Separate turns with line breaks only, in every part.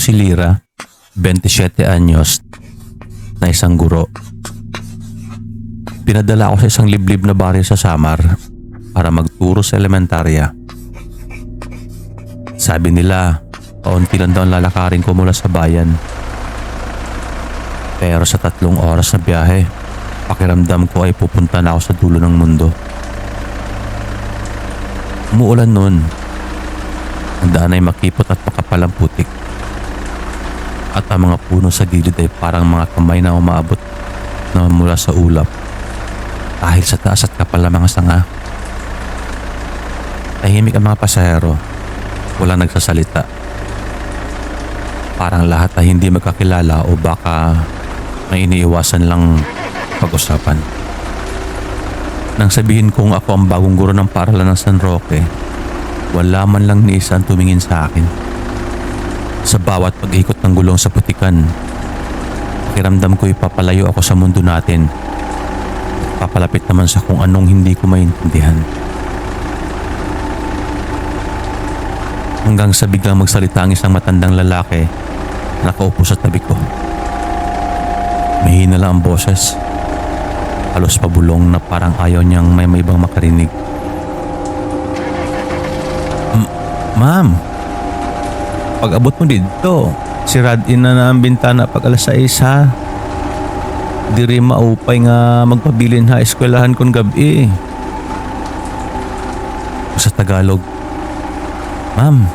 Si Lira, 27 anyos, na isang guro. Pinadala ako sa isang liblib na baryo sa Samar para magturo sa elementarya. Sabi nila, paunti lang daw ang lalakarin ko mula sa bayan. Pero sa tatlong oras na biyahe, pakiramdam ko ay pupunta na ako sa dulo ng mundo. Umuulan noon. Ang daan ay makipot at makapalang putik. At ang mga puno sa gilid ay parang mga kamay na umaabot na mula sa ulap. Dahil sa taas at kapal ng mga sanga. Tahimik ang mga pasahero. Walang nagsasalita. Parang lahat ay hindi magkakilala o baka may iniiwasan lang pag-usapan. Nang sabihin kong ako ang bagong guro ng paralan ng San Roque, wala man lang ni isa ang tumingin sa akin. Sa bawat pag-ikot ng gulong sa putikan, pakiramdam ko ipapalayo ako sa mundo natin. Papalapit naman sa kung anong hindi ko maintindihan. Hanggang sa biglang magsalita ang isang matandang lalaki na nakaupo sa tabi ko. Mahina lang ang boses. Halos pabulong na parang ayaw niyang may may ibang makarinig. M- Ma'am, pag abot mo dito, siradin na na ang bintana pag alas 6 ha. Di rin maupay nga magpabilin ha eskwelahan kong gabi. Sa Tagalog, Ma'am,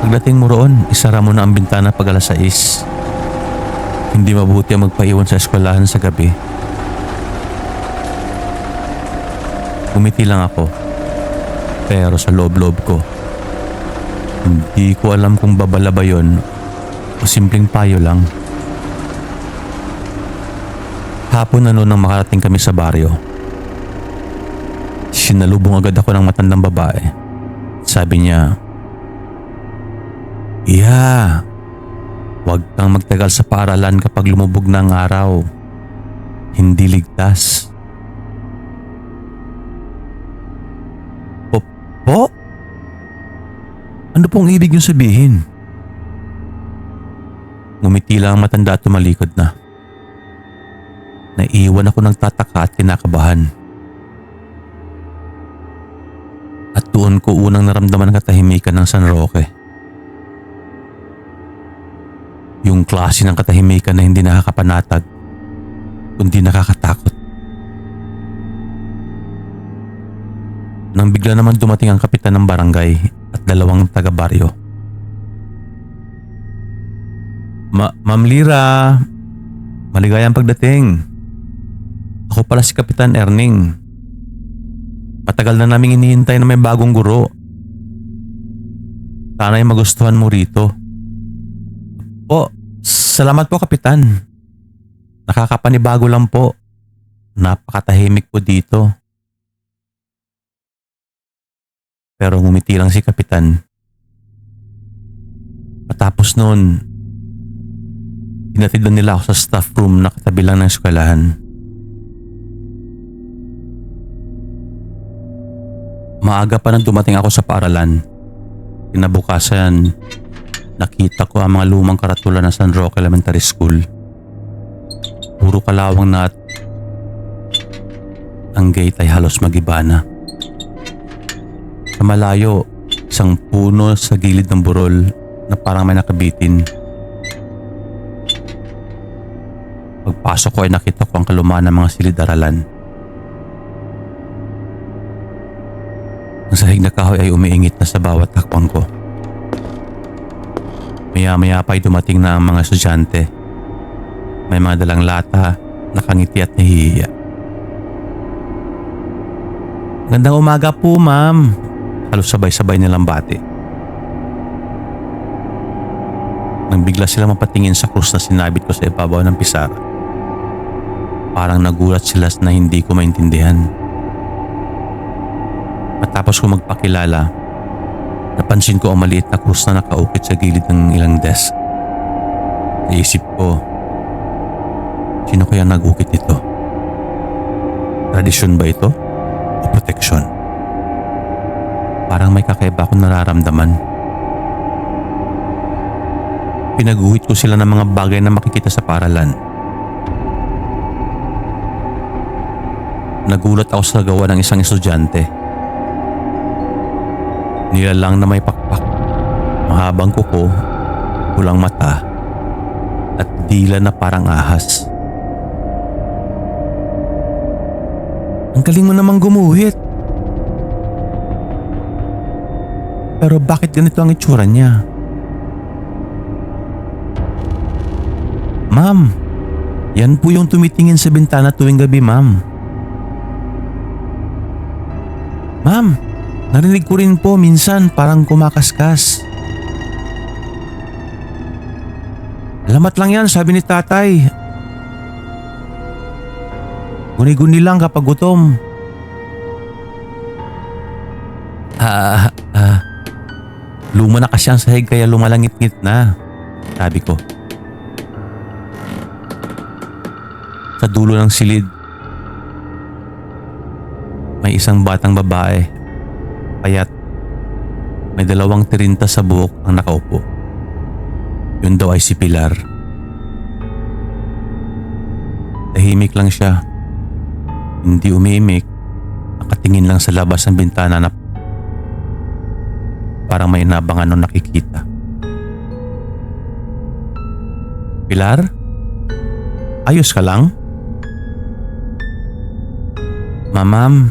pagdating mo roon, isara mo na ang bintana pag alas 6. Hindi mabuti ang magpaiwan sa eskwelahan sa gabi. Umiti lang ako. Pero sa loob-loob ko, hindi ko alam kung babala ba yun o simpleng payo lang. Hapon na noon nang makarating kami sa baryo. Sinalubong agad ako ng matandang babae. Sabi niya, Iya, huwag kang magtagal sa paaralan kapag lumubog na ang araw. Hindi ligtas. Po? Po? Ano pong ibig niyong sabihin? Ngumiti lang ang matanda at tumalikod na. Naiwan ako ng tataka at kinakabahan. At doon ko unang naramdaman ang katahimikan ng San Roque. Yung klase ng katahimikan na hindi nakakapanatag, kundi nakakatakot. Nang bigla naman dumating ang kapitan ng barangay at dalawang taga-baryo. Ma Ma'am Lira, maligayang pagdating. Ako pala si Kapitan Erning. Matagal na naming inihintay na may bagong guro. Sana'y magustuhan mo rito. Po, salamat po Kapitan. Nakakapanibago lang po. Napakatahimik po dito. Pero ngumiti lang si Kapitan. Matapos noon, Pinatid na nila ako sa staff room na katabi lang ng eskwelahan. Maaga pa nang dumating ako sa paaralan. Kinabukasan, nakita ko ang mga lumang karatula ng San Roque Elementary School. Puro kalawang na at ang gate ay halos magiba na. Sa malayo, isang puno sa gilid ng burol na parang may nakabitin. Pagpasok ko ay nakita ko ang kalumaan ng mga silid-aralan. Ang sahig na kahoy ay umiingit na sa bawat takpang ko. Maya-maya pa ay dumating na ang mga estudyante. May mga dalang lata, nakangiti at nahihiya. Gandang umaga po ma'am. Halos sabay-sabay nilang bati. Nang bigla sila mapatingin sa krus na sinabit ko sa ibabaw ng pisara. Parang nagulat sila na hindi ko maintindihan. Matapos ko magpakilala, napansin ko ang maliit na krus na nakaukit sa gilid ng ilang desk. Naisip ko, sino kaya nag-ukit nito? Tradisyon ba ito? O proteksyon? Parang may kakaiba akong nararamdaman. Pinaguhit ko sila ng mga bagay na makikita sa paralan. Nagulat ako sa gawa ng isang estudyante. Nilalang na may pakpak, mahabang kuko, pulang mata, at dila na parang ahas. Ang galing mo namang gumuhit. Pero bakit ganito ang itsura niya? Ma'am, yan po yung tumitingin sa bintana tuwing gabi, ma'am. Ma'am, narinig ko rin po minsan parang kumakaskas. Alamat lang yan, sabi ni tatay. Guni-guni lang kapag gutom. Ah, luma na kasi ang sahig kaya lumalangit-ngit na, sabi ko. Sa dulo ng silid, may isang batang babae, payat, may dalawang tirinta sa buhok ang nakaupo. Yun daw ay si Pilar. Tahimik lang siya. Hindi umiimik. Nakatingin lang sa labas ng bintana na parang may inabangan nung nakikita. Pilar? Ayos ka lang? Mamam,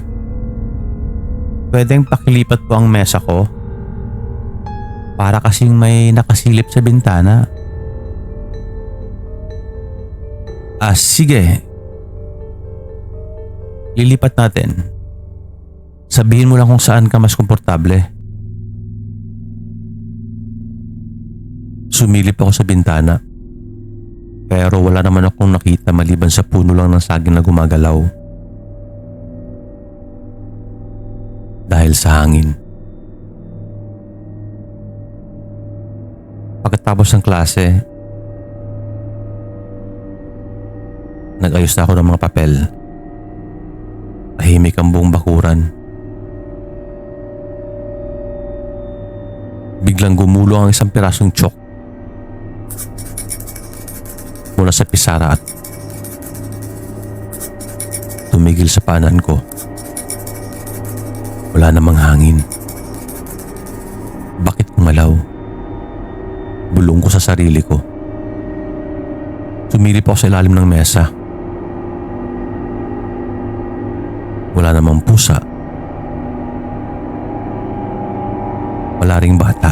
pwedeng pakilipat po ang mesa ko? Para kasing may nakasilip sa bintana. Ah, sige. Lilipat natin. Sabihin mo lang kung saan ka mas komportable. Sumilip ako sa bintana. Pero wala naman akong nakita maliban sa puno lang ng saging na gumagalaw. Dahil sa hangin. Pagkatapos ng klase, nag-ayos na ako ng mga papel. Tahimik ang buong bakuran. Biglang gumulo ang isang pirasong chok mula sa pisara at tumigil sa paanan ko. Wala namang hangin. Bakit kumalaw? Bulong ko sa sarili ko. Sumilip ako sa ilalim ng mesa. Wala namang pusa. Wala ring bata.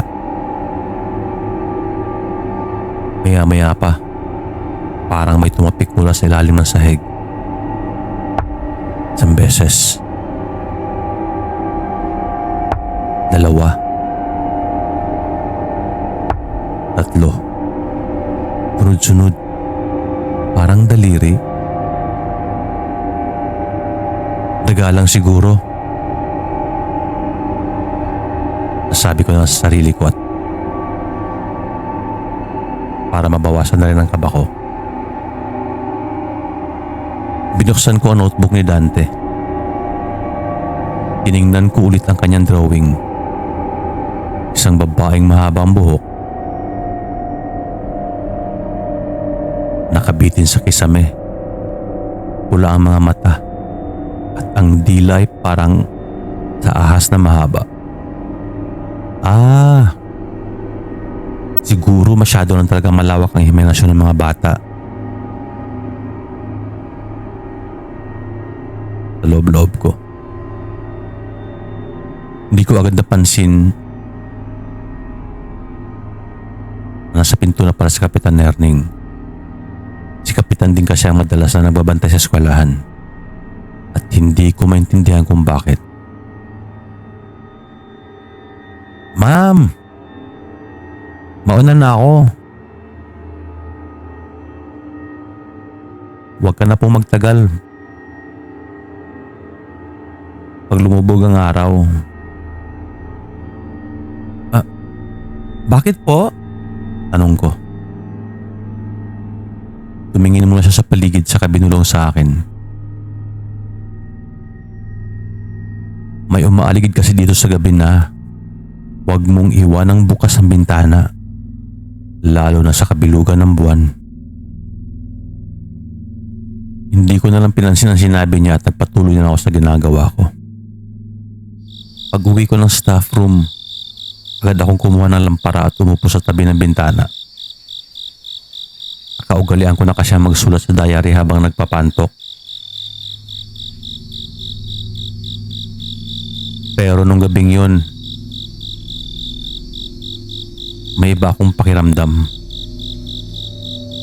Maya-maya pa, parang may tumapik mula sa ilalim ng sahig. Isang beses. Dalawa. Tatlo. Sunod-sunod. Parang daliri. Daga lang siguro. Nasabi ko na sa sarili ko at para mabawasan na rin ang kaba ko. Binuksan ko ang notebook ni Dante. Tiningnan ko ulit ang kanyang drawing. Isang babaeng mahaba ang buhok. Nakabitin sa kisame. Pula ang mga mata. At ang dila ay parang sa ahas na mahaba. Ah, siguro masyado na talaga malawak ang imahinasyon ng mga bata. Loob-loob ko. Hindi ko agad napansin na nasa pinto na para si Kapitan Erning. Si Kapitan din kasi ang madalas na nagbabantay sa eskwelahan. At hindi ko maintindihan kung bakit. Ma'am! Mauna na ako. Huwag ka na pong magtagal. Pag lumubog ang araw. Ah, bakit po? Tanong ko. Tumingin muna siya sa paligid sa kabinulong sa akin. May umaaligid kasi dito sa gabi na Huwag mong iwan ang bukas ang bintana. Lalo na sa kabilugan ng buwan. Hindi ko na lang pinansin ang sinabi niya at nagpatuloy na ako sa ginagawa ko. Pag uwi ko ng staff room, agad akong kumuha ng lampara at umupo sa tabi ng bintana. Nakaugalian ko na kasi magsulat sa diary habang nagpapantok. Pero nung gabing yun, may iba akong pakiramdam.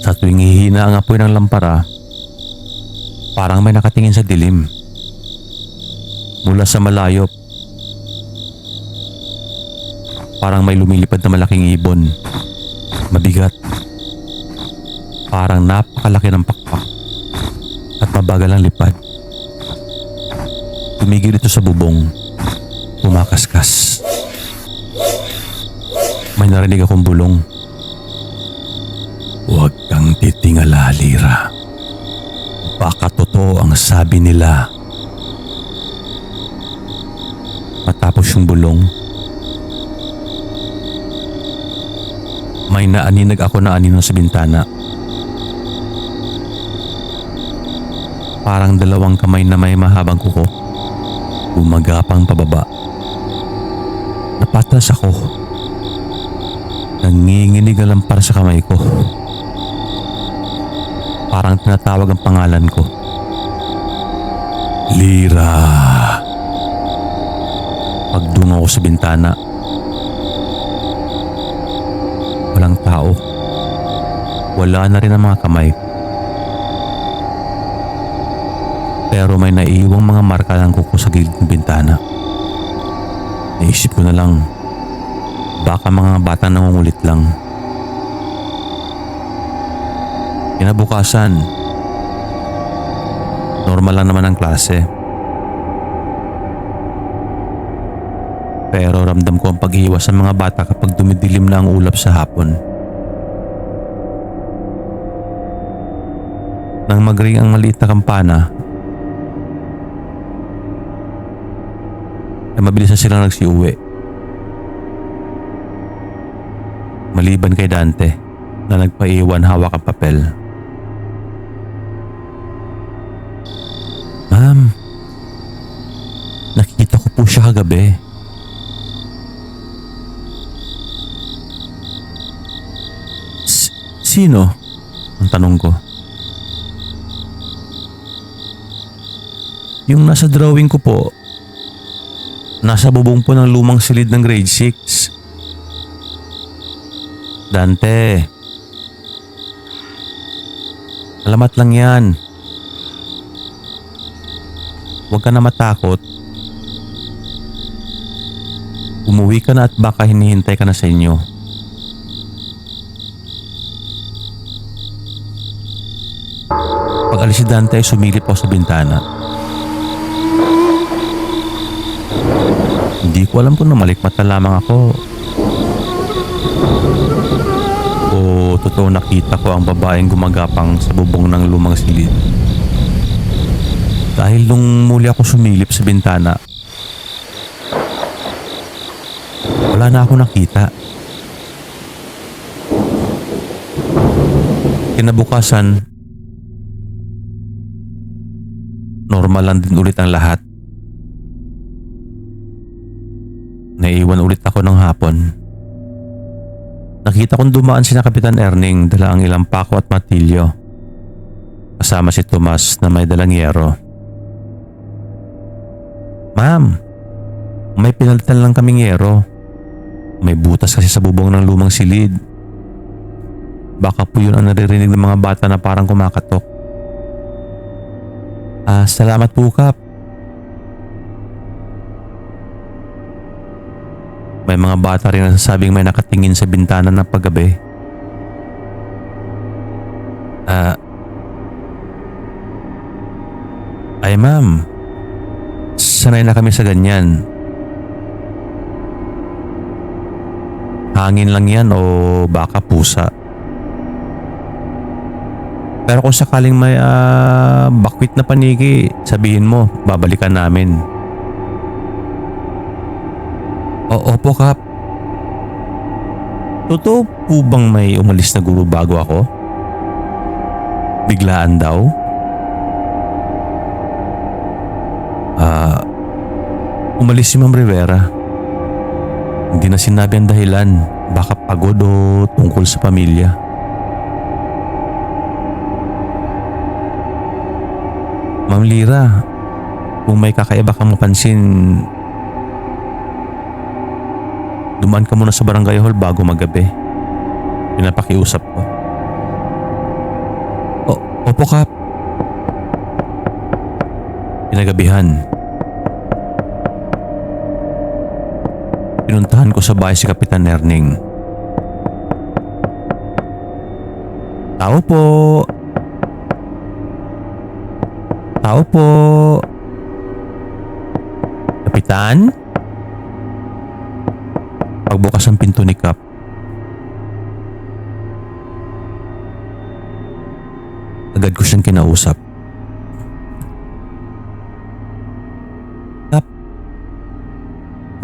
Sa tuwing hihina ang apoy ng lampara, parang may nakatingin sa dilim. Mula sa malayo, parang may lumilipad na malaking ibon. Mabigat. Parang napakalaki ng pakpak at mabagal ang lipad. Tumigil ito sa bubong. Pumakaskas. May narinig akong bulong. Huwag kang titingala, Lira. Baka totoo ang sabi nila. Matapos yung bulong, may naaninag ako na anino sa bintana. Parang dalawang kamay na may mahabang kuko. Gumagapang pababa. Napatras ako. Nanginginig ang lampara sa kamay ko. Parang tinatawag ang pangalan ko. Lira. Pagdungo ko sa bintana. Walang tao. Wala na rin ang mga kamay. Pero may naiiwang mga marka ng kuko sa gilid ng bintana. Naisip ko na lang, baka mga bata nangungulit lang. Kinabukasan, normal lang naman ang klase. Pero ramdam ko ang paghihiwas ng mga bata kapag dumidilim na ang ulap sa hapon. Nang magring ang maliit na kampana, ay mabilis na silang nagsiuwi. Maliban kay Dante na nagpaiwan hawak ang papel. Ma'am, nakita ko po siya kagabi. Sino? Ang tanong ko. Yung nasa drawing ko po, nasa bubong po ng lumang silid ng grade 6. Dante, alamat lang yan. Huwag ka na matakot. Umuwi ka na at baka hinihintay ka na sa inyo. Pag alis si Dante ay sumilip ako sa bintana. Hindi ko alam kung namalikmat na lamang ako. O totoo nakita ko ang babaeng gumagapang sa bubong ng lumang silid. Dahil nung muli ako sumilip sa bintana, wala na ako nakita. Kinabukasan, normal lang din ulit ang lahat. Naiwan ulit ako ng hapon. Nakita kong dumaan si na Kapitan Erning dala ang ilang pako at matilyo. Kasama si Tomas na may dalang yero. Ma'am, may pinalitan lang kaming yero. May butas kasi sa bubong ng lumang silid. Baka po yun ang naririnig ng mga bata na parang kumakatok. Ah, salamat po Kap. May mga bata rin nasasabing may nakatingin sa bintana ng paggabi. Ah. ay ma'am, sanay na kami sa ganyan. Hangin lang yan o baka pusa. Pero kung sakaling may ah, bakwit na paniki, sabihin mo, babalikan namin. O, opo kap. Totoo po bang may umalis na guro bago ako? Biglaan daw? Ah, umalis si Ma'am Rivera. Hindi na sinabi ang dahilan. Baka pagod o tungkol sa pamilya. Ma'am Lira, kung may kakaiba kang mapansin, dumaan ka muna sa barangay hall bago magabi. Pinapakiusap ko. O, opo kap. Pinagabihan. Pinuntahan ko sa bahay si Kapitan Erning. Tao po. Tao po. Kapitan? Pagbukas ang pinto ni Kap. Agad ko siyang kinausap. Kap,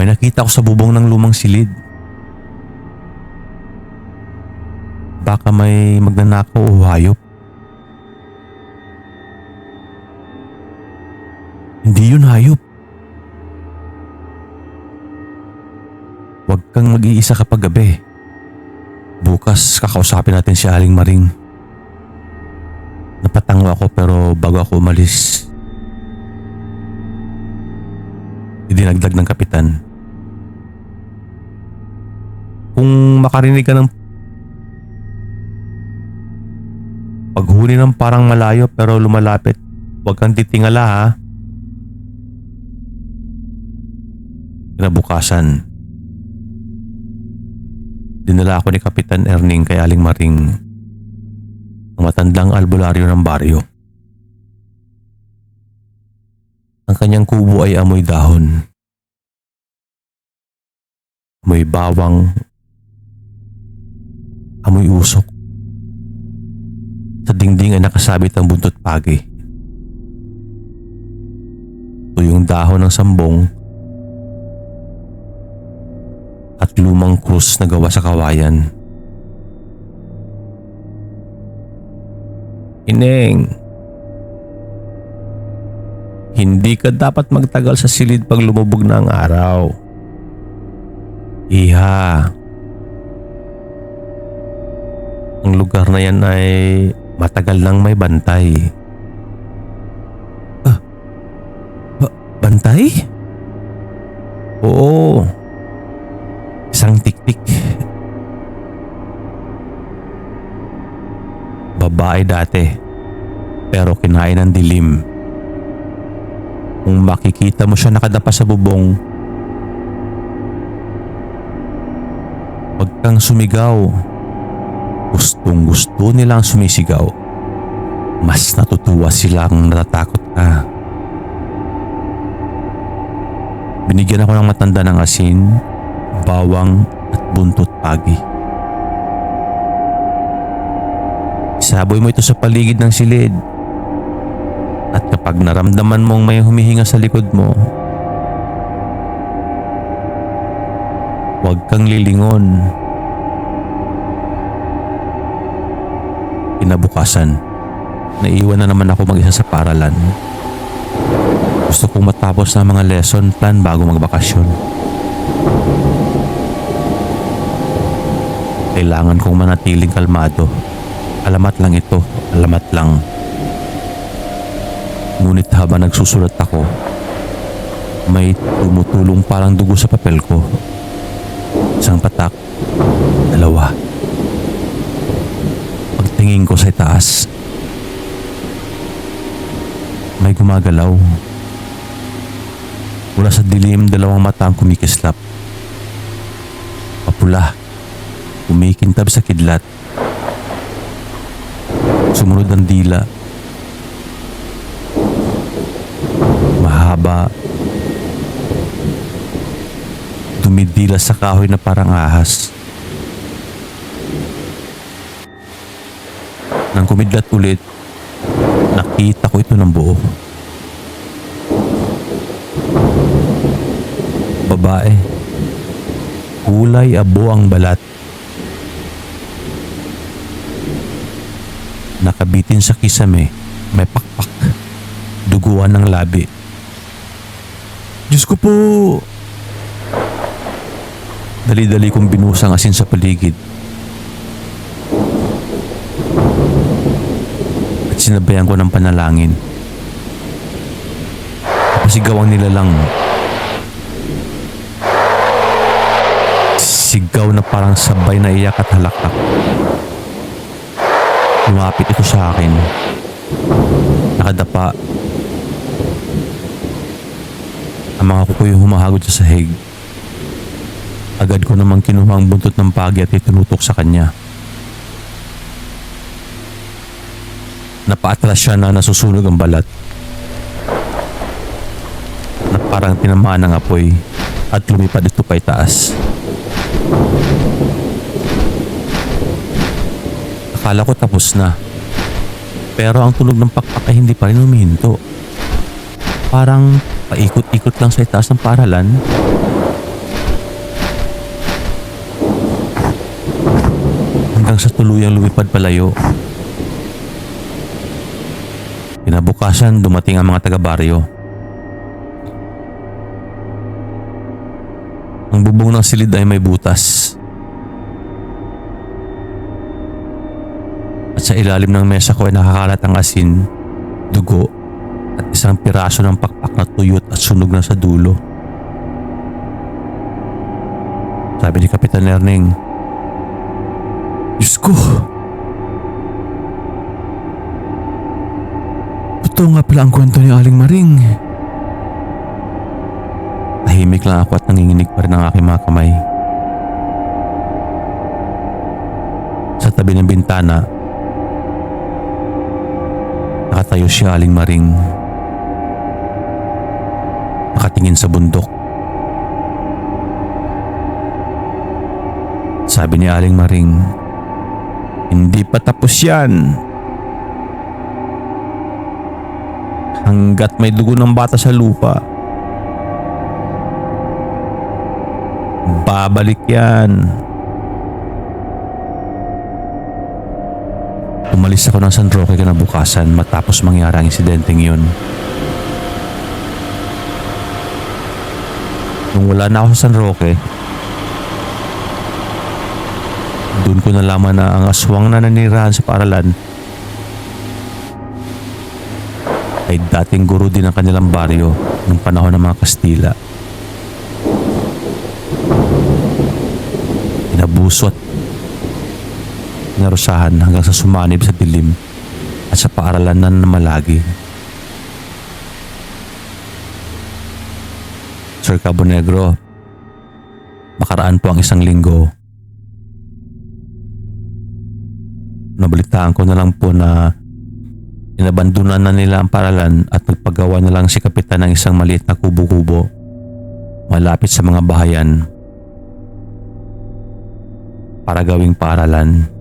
may nakita ko sa bubong ng lumang silid. Baka may magnanakaw o hayop. Hindi yun hayop. Huwag kang mag-iisa kapag gabi. Bukas kakausapin natin si Aling Maring. Napatango ako pero bago ako umalis, idinagdag ng kapitan. Kung makarinig ka ng paghuli ng parang malayo pero lumalapit, huwag kang titingala ha. Kinabukasan, dinala ako ni Kapitan Erning kay Aling Maring ang matandang albularyo ng baryo. Ang kanyang kubo ay amoy dahon. Amoy bawang. Amoy usok. Sa dingding ay nakasabit ang buntot pagi. Ito yung dahon ng sambong at lumang krus na gawa sa kawayan. Ineng, hindi ka dapat magtagal sa silid pag lumubog na ang araw. Iha, ang lugar na yan ay matagal nang may bantay. Ah, ba- bantay? Oo, isang tiktik. Babae dati, pero kinain ng dilim. Kung makikita mo siya nakadapa sa bubong, huwag kang sumigaw. Gustong gusto nilang sumisigaw. Mas natutuwa silang natatakot ka. Binigyan ako ng matanda ng asin, bawang at buntot pagi. Isaboy mo ito sa paligid ng silid. At kapag naramdaman mong may humihinga sa likod mo, huwag kang lilingon. Kinabukasan, naiwan na naman ako mag-isa sa paralan. Gusto kong matapos na mga lesson plan bago magbakasyon. Kailangan kong manatiling kalmado. Alamat lang ito, alamat lang. Ngunit habang nagsusulat ako, may tumutulong parang dugo sa papel ko. Isang patak, dalawa. Pagtingin ko sa taas, may gumagalaw. Mula sa dilim, dalawang mata ang kumikislap. Papula, kumikintab sa kidlat. Sumunod ang dila. Mahaba. Dumidila sa kahoy na parang ahas. Nang kumidlat ulit, nakita ko ito ng buo. Babae. Kulay abo ang balat. Nakabitin sa kisame, may pakpak. Duguan ng labi. Diyos ko po! Dali-dali kong binusang asin sa paligid. At sinabayan ko ng panalangin. Pasigaw ang nilalang. Sigaw na parang sabay na iyak at halakak. Lumapit ito sa akin. Nakadapa. Ang mga kukoy humahagod sa sahig. Agad ko namang kinuha ang buntot ng pagi at itinutok sa kanya. Napaatras siya na nasusunog ang balat. Na parang tinamaan ng apoy at lumipad ito pa itaas. Akala ko tapos na. Pero ang tunog ng pakpak ay hindi pa rin humihinto. Parang paikot-ikot lang sa itaas ng paralan. Hanggang sa tuluyang lumipad palayo. Kinabukasan dumating ang mga taga-baryo. Ang bubong ng silid ay may butas. Sa ilalim ng mesa ko ay nakakalat ang asin, dugo, at isang piraso ng pakpak na tuyot at sunog na sa dulo. Sabi ni Kapitan Erning, Diyos ko! Totoo nga pala ang kwento ni Aling Maring. Tahimik lang ako at nanginginig pa rin ang aking mga kamay. Sa tabi ng bintana, nakatayo si Aling Maring. Nakatingin sa bundok. Sabi ni Aling Maring, Hindi pa tapos yan. Hanggat may dugo ng bata sa lupa. Babalik yan. Umalis ako ng San Roque kinabukasan matapos mangyari ang insidenteng yun. Nung wala na ako sa San Roque, doon ko nalaman na ang aswang na nanirahan sa paralan ay dating guro din ng kanilang baryo nung panahon ng mga Kastila. Inabuso at narusahan hanggang sa sumanib sa dilim at sa paaralan na namalagi. Sir Cabo Negro, makaraan po ang isang linggo. Nabalitaan ko na lang po na inabandunan na nila ang paralan at nagpagawa na lang si Kapitan ng isang maliit na kubo-kubo malapit sa mga bahayan para gawing paaralan.